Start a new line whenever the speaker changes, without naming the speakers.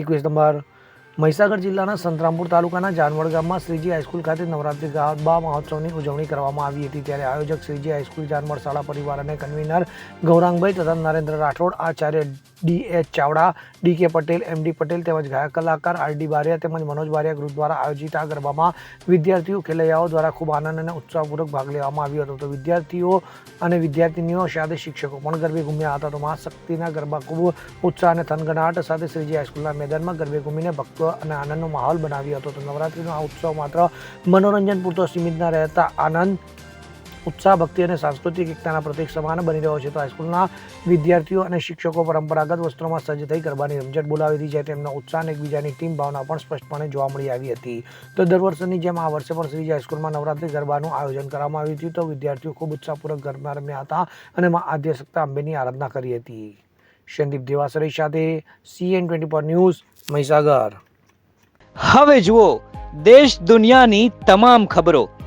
એકવીસ નંબર. મહીસાગર જિલ્લાના સંતરામપુર તાલુકાના જાનવડ ગામમાં શ્રીજી હાઈસ્કૂલ ખાતે નવરાત્રિ ગરબા મહોત્સવની ઉજવણી કરવામાં આવી હતી. ત્યારે આયોજક શ્રીજી હાઈસ્કૂલ જાનવડ શાળા પરિવાર અને કન્વીનર ગૌરાંગભાઈ તથા Narendra Rathod, Acharya D H Chavda D કે પટેલ એમ ડી પટેલ તેમજ ગાયક કલાકાર આર ડી બારિયા તેમજ મનોજ બારિયા ગ્રુપ દ્વારા આયોજિત આ ગરબામાં વિદ્યાર્થીઓ ખેલૈયાઓ દ્વારા ખૂબ આનંદ અને ઉત્સાહપૂર્વક ભાગ લેવામાં આવ્યો હતો. તો વિદ્યાર્થીઓ અને વિદ્યાર્થીનીઓ સાથે શિક્ષકો પણ ગરબે ઘૂમ્યા હતા. તો મા શક્તિના ગરબા ખૂબ ઉત્સાહ અને થનગનાટ સાથે શ્રીજી હાઈસ્કૂલના મેદાનમાં ગરબે ઘૂમીને ભક્તો અને આનંદનો માહોલ બનાવ્યો હતો. તો નવરાત્રિનો આ ઉત્સવ માત્ર મનોરંજન પૂરતો સીમિત ન રહેતા આનંદ ઉત્સાહ ભક્તિ અને સાંસ્કૃતિક એકતાના પ્રતીક સમાન બની રહ્યો છે. તો હાઈસ્કૂલના વિદ્યાર્થીઓ અને શિક્ષકો પરંપરાગત વસ્ત્રોમાં સજ્જ થઈ ગરબાની રમઝટ બોલાવી હતી જ્યારે તેમનો ઉત્સાહ અને એકબીજાની ટીમ ભાવના પણ સ્પષ્ટપણે જોવા મળી આવી હતી. તો દર વર્ષની જેમ આ વર્ષે પણ શ્રીજી હાઈસ્કૂલમાં નવરાત્રિ ગરબાનું આયોજન કરવામાં આવ્યું હતું. તો વિદ્યાર્થીઓ ખૂબ ઉત્સાહપૂર્વક ગરબા રમ્યા હતા અને મા આદ્યશક્તા અંબેની આરાધના કરી હતી. સંદીપ દેવાસરી સાથે CN twenty four news, Mahisagar.
હવે જુઓ, દેશ દુનિયાની તમામ ખબરો